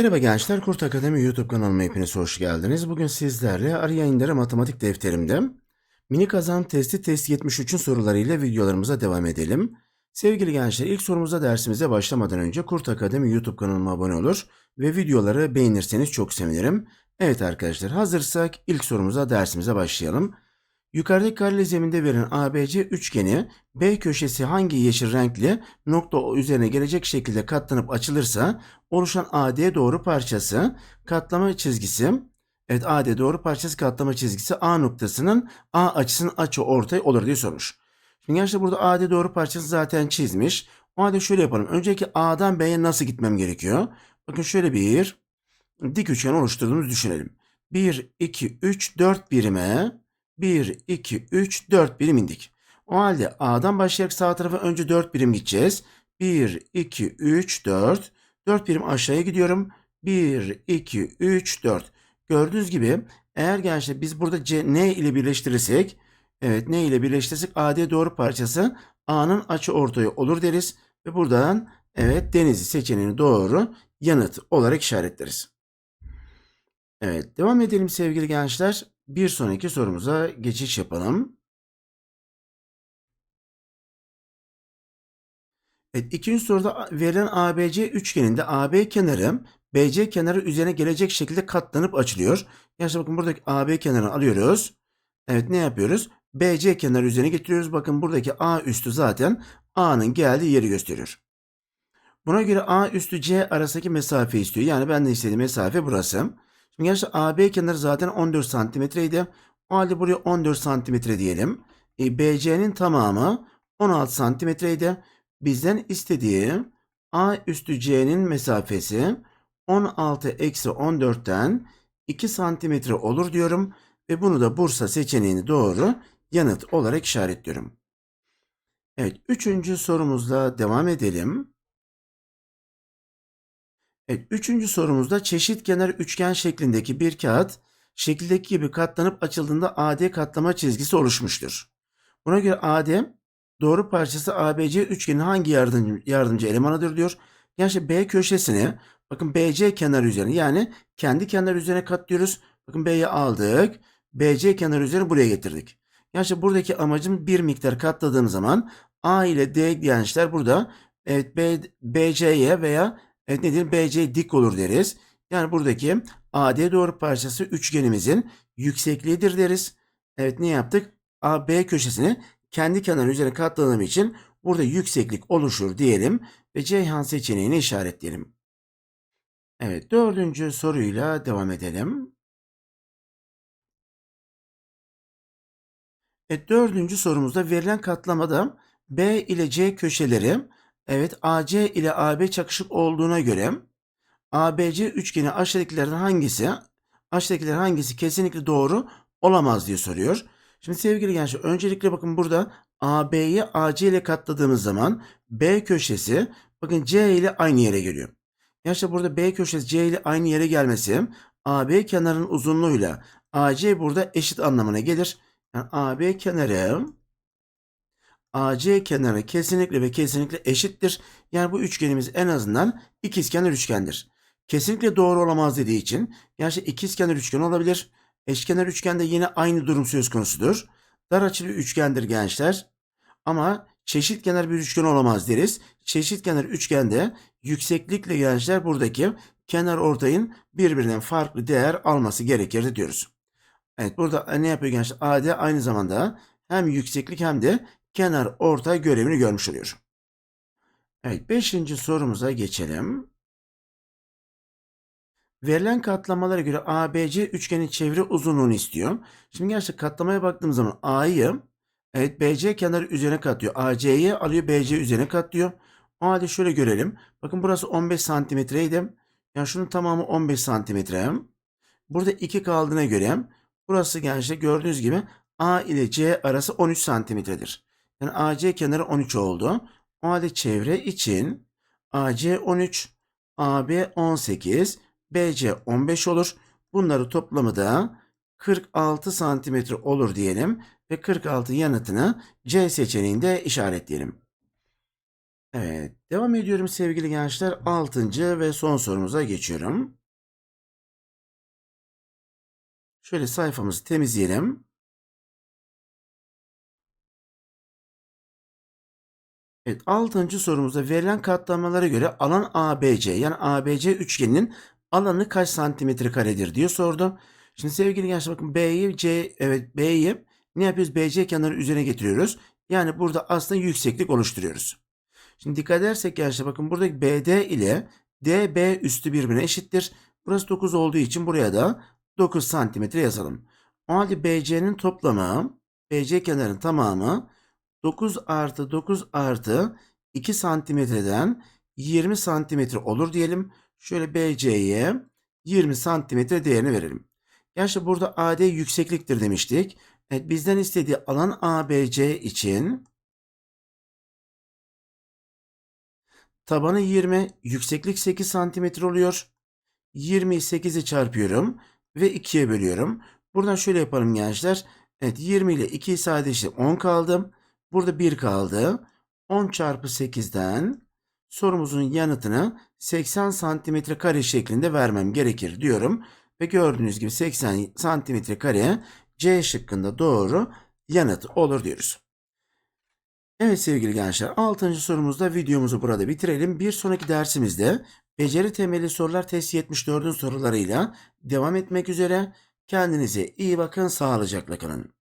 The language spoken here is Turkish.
Merhaba gençler, Kurt Akademi YouTube kanalıma hepiniz hoş geldiniz. Bugün sizlerle Arı Yayınları Matematik Defterimde Mini Kazan Testi Test 73'ün sorularıyla videolarımıza devam edelim. Sevgili gençler, ilk sorumuza dersimize başlamadan önce Kurt Akademi YouTube kanalıma abone olur ve videoları beğenirseniz çok sevinirim. Evet arkadaşlar, hazırsak ilk sorumuza dersimize başlayalım. Yukarıdaki kareli zeminde verilen ABC üçgeni B köşesi hangi yeşil renkli nokta üzerine gelecek şekilde katlanıp açılırsa oluşan AD doğru parçası katlama çizgisi evet AD doğru parçası katlama çizgisi A noktasının A açısının açı ortay olur diye sormuş. Şimdi gençler burada AD doğru parçası zaten çizmiş. O halde şöyle yapalım. Önceki A'dan B'ye nasıl gitmem gerekiyor? Bakın şöyle bir dik üçgen oluşturduğumuzu düşünelim. 1, 2, 3, 4 birime 1, 2, 3, 4 birim indik. O halde A'dan başlayarak sağ tarafa önce 4 birim gideceğiz. 1, 2, 3, 4. 4 birim aşağıya gidiyorum. 1, 2, 3, 4. Gördüğünüz gibi eğer gençler biz burada C, N ile birleştirirsek evet N ile birleştirirsek AD doğru parçası A'nın açı ortayı olur deriz. Ve buradan evet Denizli seçeneğini doğru yanıt olarak işaretleriz. Evet devam edelim sevgili gençler. Bir sonraki sorumuza geçiş yapalım. Evet, ikinci soruda verilen ABC üçgeninde AB kenarı BC kenarı üzerine gelecek şekilde katlanıp açılıyor. Yani bakın buradaki AB kenarını alıyoruz. Evet ne yapıyoruz? BC kenarı üzerine getiriyoruz. Bakın buradaki A üstü zaten A'nın geldiği yeri gösteriyor. Buna göre A üstü C arasındaki mesafe istiyor. Yani ben de istediğim mesafe burası. Gençler AB kenarı zaten 14 santimetreydi. O halde buraya 14 santimetre diyelim. E, BC'nin tamamı 16 santimetreydi. Bizden istediği A üstü C'nin mesafesi 16 eksi 14'ten 2 santimetre olur diyorum. Ve bunu da Bursa seçeneğini doğru yanıt olarak işaretliyorum. Evet, üçüncü sorumuzla devam edelim. Evet, üçüncü sorumuzda çeşit kenar üçgen şeklindeki bir kağıt şekildeki gibi katlanıp açıldığında AD katlama çizgisi oluşmuştur. Buna göre AD doğru parçası ABC üçgenin hangi yardımcı, yardımcı elemanıdır diyor. Yani B köşesini bakın BC kenarı üzerine yani kendi kenar üzerine katlıyoruz. Bakın B'yi aldık. BC kenarı üzerine buraya getirdik. Yani buradaki amacım bir miktar katladığım zaman A ile D gençler burada evet B, BC'ye veya Evet ne diyelim BC dik olur deriz. Yani buradaki AD doğru parçası üçgenimizin yüksekliğidir deriz. Evet ne yaptık? AB köşesini kendi kenarı üzerine katladığım için burada yükseklik oluşur diyelim ve Ceyhan seçeneğini işaretleyelim. Evet dördüncü soruyla devam edelim. Evet dördüncü sorumuzda verilen katlamada B ile C köşeleri Evet AC ile AB çakışık olduğuna göre ABC üçgeni aşağıdakilerden hangisi aşağıdakiler hangisi kesinlikle doğru olamaz diye soruyor. Şimdi sevgili gençler öncelikle bakın burada AB'yi AC ile katladığımız zaman B köşesi bakın C ile aynı yere geliyor. Gençler burada B köşesi C ile aynı yere gelmesi AB kenarının uzunluğuyla AC burada eşit anlamına gelir. Yani AB kenarı AC kenarı kesinlikle ve kesinlikle eşittir. Yani bu üçgenimiz en azından ikizkenar üçgendir. Kesinlikle doğru olamaz dediği için gerçi ikizkenar üçgen olabilir. Eşkenar üçgende yine aynı durum söz konusudur. Dar açılı üçgendir gençler. Ama çeşitkenar bir üçgen olamaz deriz. Çeşitkenar üçgende yükseklikle gençler buradaki kenar ortayın birbirinden farklı değer alması gerekir diyoruz. Evet burada ne yapıyor gençler? AD aynı zamanda hem yükseklik hem de kenar ortay görevini görmüş oluyor. Evet, beşinci sorumuza geçelim. Verilen katlamalara göre ABC üçgenin çevre uzunluğunu istiyor. Şimdi gerçekten katlamaya baktığımız zaman A'yı evet BC kenarı üzerine katlıyor. AC'yi alıyor BC üzerine katlıyor. O halde şöyle görelim. Bakın burası 15 santimetreydi. Yani şunun tamamı 15 santimetre. Burada 2 kaldığına göre burası gençler gördüğünüz gibi A ile C arası 13 santimetredir. Yani AC kenarı 13 oldu. O halde çevre için AC 13, AB 18, BC 15 olur. Bunları toplamı da 46 santimetre olur diyelim ve 46 yanıtını C seçeneğinde işaretleyelim. Evet, devam ediyorum sevgili gençler. Altıncı ve son sorumuza geçiyorum. Şöyle sayfamızı temizleyelim. Evet, altıncı sorumuzda verilen katlamalara göre alan ABC yani ABC üçgeninin alanı kaç santimetre karedir diye sordu. Şimdi sevgili gençler bakın B'yi C evet B'yi ne yapıyoruz? BC kenarı üzerine getiriyoruz. Yani burada aslında yükseklik oluşturuyoruz. Şimdi dikkat edersek gençler bakın buradaki BD ile DB üstü birbirine eşittir. Burası 9 olduğu için buraya da 9 santimetre yazalım. O halde BC'nin toplamı BC kenarının tamamı 9 artı 9 artı 2 santimetreden 20 santimetre olur diyelim. Şöyle BC'ye 20 santimetre değerini verelim. Gerçi burada AD yüksekliktir demiştik. Evet, bizden istediği alan ABC için tabanı 20, yükseklik 8 santimetre oluyor. 20'yi 8'i çarpıyorum ve 2'ye bölüyorum. Buradan şöyle yapalım gençler. Evet 20 ile 2'yi sadeleştirdim. 10 kaldı. Burada 1 kaldı. 10 çarpı 8'den sorumuzun yanıtını 80 santimetre kare şeklinde vermem gerekir diyorum. Ve gördüğünüz gibi 80 santimetre kare C şıkkında doğru yanıt olur diyoruz. Evet sevgili gençler 6. sorumuzda videomuzu burada bitirelim. Bir sonraki dersimizde beceri temelli sorular test 74'ün sorularıyla devam etmek üzere. Kendinize iyi bakın, sağlıcakla kalın.